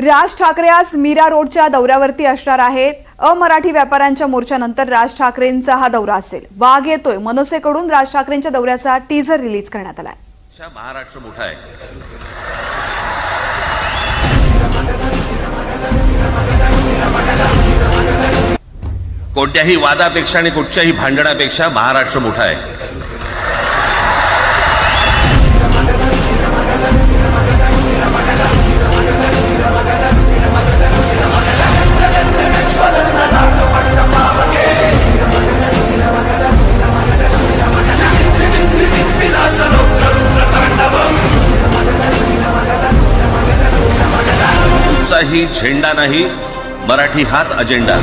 राज ठाकरे आज मीरा रोडच्या दौऱ्यावरती असणार आहेत. अमराठी व्यापाऱ्यांच्या मोर्चानंतर राज ठाकरेंचा हा दौरा असेल. वाघ येतोय. मनसेकडून राज ठाकरेंच्या दौऱ्याचा टीझर रिलीज करण्यात आलाय. महाराष्ट्र मोठा आहे. कोणत्याही वादापेक्षा आणि कुठच्याही भांडणापेक्षा महाराष्ट्र मोठा आहे. कोणताही झेंडा नाही. मराठी हाच अजेंडा.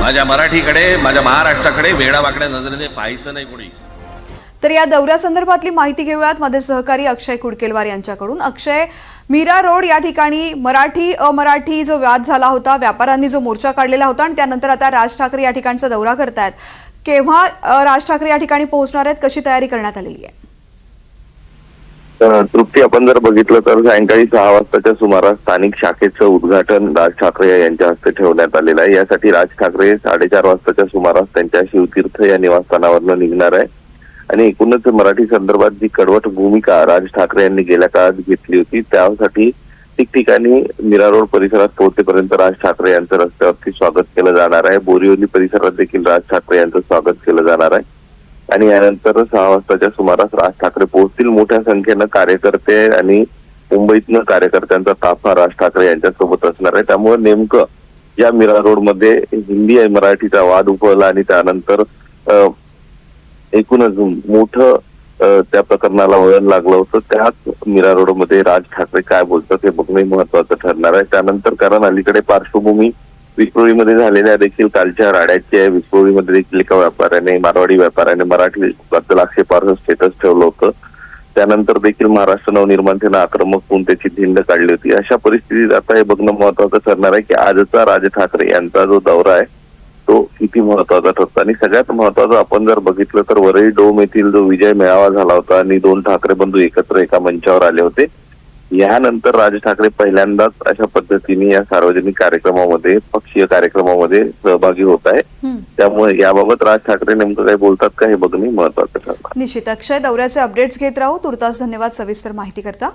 माझ्या मराठीकडे माझ्या महाराष्ट्राकडे वेडावाकड्या नजरेने पाहायचं नाही कोणी. तर या दौऱ्यासंदर्भातली माहिती घेऊयात. माझे सहकारी अक्षय कुडकेलवार यांच्याकडून. अक्षय मीरा रोड या ठिकाणी मराठी अमराठी जो वाद झाला होता व्यापाऱ्यांनी जो मोर्चा काढलेला होता आणि त्यानंतर आता राज ठाकरे या ठिकाणचा दौरा करतायत. केव्हा राज ठाकरे या ठिकाणी पोहोचणार आहेत कशी तयारी करण्यात आलेली आहे? तृप्ती आपण जर बघितलं तर सायंकाळी सहा वाजताच्या सुमारास स्थानिक शाखेचं उद्घाटन राज ठाकरे यांच्या हस्ते ठेवण्यात आलेलं आहे. यासाठी राज ठाकरे साडेचार वाजताच्या सुमारास त्यांच्या शिवतीर्थ या निवासस्थानावरनं निघणार आहे. आणि एकूणच मराठी संदर्भात जी कडवट भूमिका राज ठाकरे यांनी गेल्या काळात घेतली होती त्यासाठी ठिकठिकाणी मीरा रोड परिसरात पोहोचेपर्यंत राज ठाकरे यांचं रस्त्यावरती स्वागत केलं जाणार आहे. बोरिवली परिसरात देखील राज ठाकरे यांचं स्वागत केलं जाणार आहे. आणि यानंतर सहा वाजताच्या सुमारास राज ठाकरे पोहोचतील. मोठ्या संख्येनं कार्यकर्ते आणि मुंबईतनं कार्यकर्त्यांचा ताफा राज ठाकरे यांच्यासोबत असणार आहे. त्यामुळे नेमकं या मीरा रोडमध्ये हिंदी आणि मराठीचा वाद उफळला आणि त्यानंतर एकूणच मोठं त्या प्रकरणाला वळण लागलं होतं. त्याच मीरा रोडमध्ये राज ठाकरे काय बोलतात हे बघणं महत्वाचं ठरणार आहे. त्यानंतर कारण अलीकडे पार्श्वभूमी विक्रोळीमध्ये झालेल्या देखील कालच्या राड्याच्या विक्रोळीमध्ये देखील एका व्यापाऱ्याने मारवाडी व्यापाऱ्याने मराठी बद्दल आक्षेपार्ह स्टेटस ठेवलं होतं. त्यानंतर देखील महाराष्ट्र नवनिर्माण सेना आक्रमक होऊन त्याची धिंड काढली होती. अशा परिस्थितीत आता हे बघणं महत्वाचं ठरणार आहे की आजचा राज ठाकरे यांचा जो दौरा आहे तो किती महत्त्वाचा ठरतो? आणि सगळ्यात महत्वाचं आपण जर बघितलं तर वरळी डोम येथील जो विजय मेळावा झाला होता आणि दोन ठाकरे बंधू एकत्र एका मंचावर आले होते यानंतर राज ठाकरे पहिल्यांदाच अशा पद्धतीने या सार्वजनिक कार्यक्रमामध्ये पक्षीय कार्यक्रमामध्ये सहभागी होत आहे. त्यामुळे याबाबत राज ठाकरे नेमकं काय बोलतात का हे बघणे महत्वाचं ठरणार. निश्चित. अक्षय दौऱ्याचे अपडेट्स घेत राहू. तुर्तास धन्यवाद सविस्तर माहिती करता